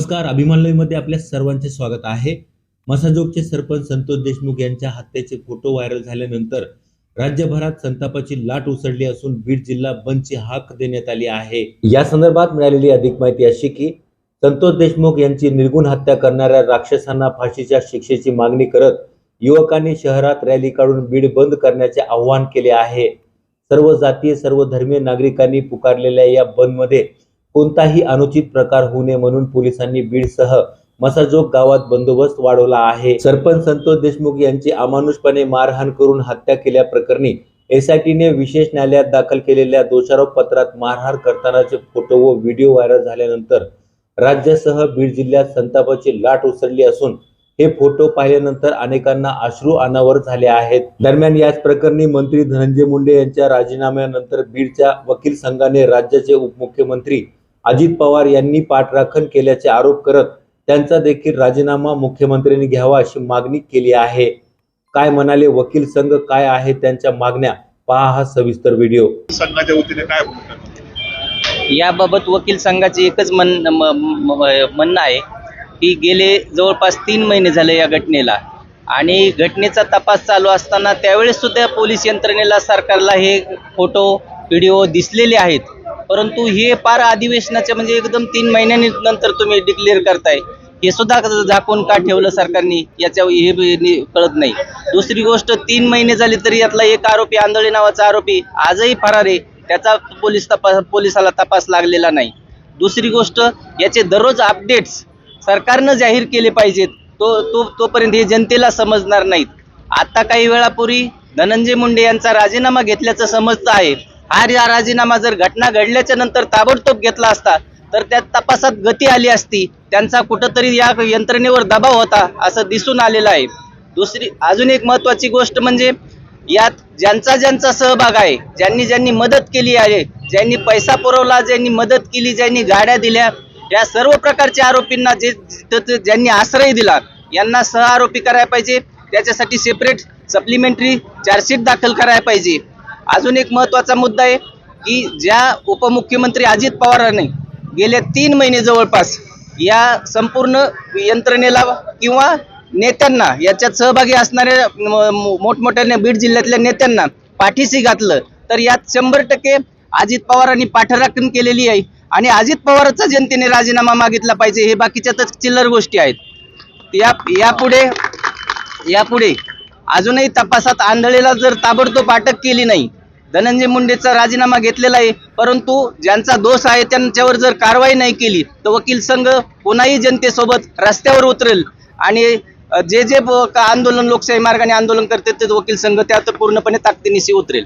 नमस्कार अभिमानलयमध्ये आपल्या सर्वांचे स्वागत आहे. मसाजोगचे सरपंच संतोष देशमुख यांच्या हत्येचे फोटो व्हायरल झाल्यानंतर राज्यभरात संतापाची लाट उसळली असून बीड जिल्हा बंदची हाक देण्यात आली आहे. या संदर्भात मिळालेली अधिक माहिती अशी की संतोष देशमुख यांची निर्गुण हत्या करणाऱ्या राक्षसांना फाशीच्या शिक्षेची मागणी करत युवकांनी शहरात रॅली काढून बीड बंद करण्याचे आवाहन केले आहे. सर्व जातीय सर्व धर्मीय नागरिकांनी पुकारलेल्या या बंदमध्ये कोणताही अनुचित प्रकार होऊ नये म्हणून पोलिसांनी बीडसह मसाजोग गावात बंदोबस्त वाढवला आहे. सरपंच संतोष देशमुख यांची अमानुषपणे मारहाण करून हत्या केल्याप्रकरणी एसआयटीने विशेष न्यायालयात दाखल केलेल्या दोषारोप पत्रात मारहाण करतानाचे फोटो व व्हिडिओ व्हायरल झाल्यानंतर राज्यासह बीड जिल्ह्यात संतापाची लाट उसळली असून हे फोटो पाहिल्यानंतर अनेकांना अश्रू अनावर झाले आहेत. दरम्यान याच प्रकरणी मंत्री धनंजय मुंडे यांच्या राजीनाम्यानंतर बीडच्या वकील संघाने राज्याचे उपमुख्यमंत्री अजित पवार यांनी पाठराखण केल्याचे आरोप करत त्यांचा देखील राजीनामा मुख्यमंत्र्यांनी घ्यावा अशी मागणी केली आहे. काय म्हणाले वकील संघ काय आहे त्यांच्या मागण्या? पहा हा सविस्तर व्हिडिओ. संघाच्या वतीने काय? याबाबत वकील संघाचे एकच म्हण म्हणणं आहे की गेले जवळपास तीन महिने झाले या घटनेला आणि घटनेचा तपास चालू असताना त्यावेळेस सुद्धा पोलीस यंत्रणेला सरकारला हे फोटो व्हिडिओ दिसलेले आहेत. परंतु हे पार अधिवेशनाच्या म्हणजे एकदम तीन महिन्यांनी नंतर तुम्ही डिक्लेअर करताय. हे सुद्धा झाकून का ठेवलं सरकारने? याच्या हे कळत नाही. दुसरी गोष्ट तीन महिने झाले तरी यातला एक आरोपी आंधळे नावाचा आरोपी आजही फरार आहे. त्याचा पोलीस तपास पोलिसाला तपास लागलेला नाही. दुसरी गोष्ट याचे दररोज अपडेट्स सरकारनं जाहीर केले पाहिजेत. तो तो तोपर्यंत हे जनतेला समजणार नाहीत. आता काही वेळापूर्वी धनंजय मुंडे यांचा राजीनामा घेतल्याचं समजतं आहे. हा या राजीनामा जर घटना घडल्याच्या नंतर ताबडतोब घेतला असता तर त्या तपासात गती आली असती. त्यांचा कुठंतरी या यंत्रणेवर दबाव होता असं दिसून आलेलं आहे. दुसरी अजून एक महत्वाची गोष्ट म्हणजे यात ज्यांचा ज्यांचा सहभाग आहे ज्यांनी ज्यांनी मदत केली आहे ज्यांनी पैसा पुरवला ज्यांनी मदत केली ज्यांनी गाड्या दिल्या या सर्व प्रकारच्या आरोपींना जे ज्यांनी आश्रय दिला यांना सह आरोपी करायला पाहिजे. त्याच्यासाठी सेपरेट सप्लिमेंटरी चार्जशीट दाखल करायला पाहिजे. अजून एक महत्त्वाचा मुद्दा आहे की ज्या उपमुख्यमंत्री अजित पवारांनी गेल्या तीन महिने जवळपास या संपूर्ण यंत्रणेला किंवा नेत्यांना याच्यात सहभागी असणाऱ्या मोठमोठ्या बीड जिल्ह्यातल्या नेत्यांना पाठीशी घातलं तर यात शंभर टक्के अजित पवारांनी पाठराखण केलेली आहे आणि अजित पवारचा जनतेने राजीनामा मागितला पाहिजे हे बाकीच्या तर चिल्लर गोष्टी आहेत. या यापुढे यापुढे अजूनही तपासात आंधळेला जर ताबडतोब अटक केली नाही धनंजय मुंडेचा राजीनामा घेतलेला आहे. परंतु ज्यांचा दोष आहे त्यांच्यावर जर कारवाई नाही केली तर वकील संघ पुन्हाही जनतेसोबत रस्त्यावर उतरेल. आणि जे जे आंदोलन लोकशाही मार्गाने आंदोलन करते ते वकील संघ त्यात पूर्णपणे ताकदीनिशी उतरेल.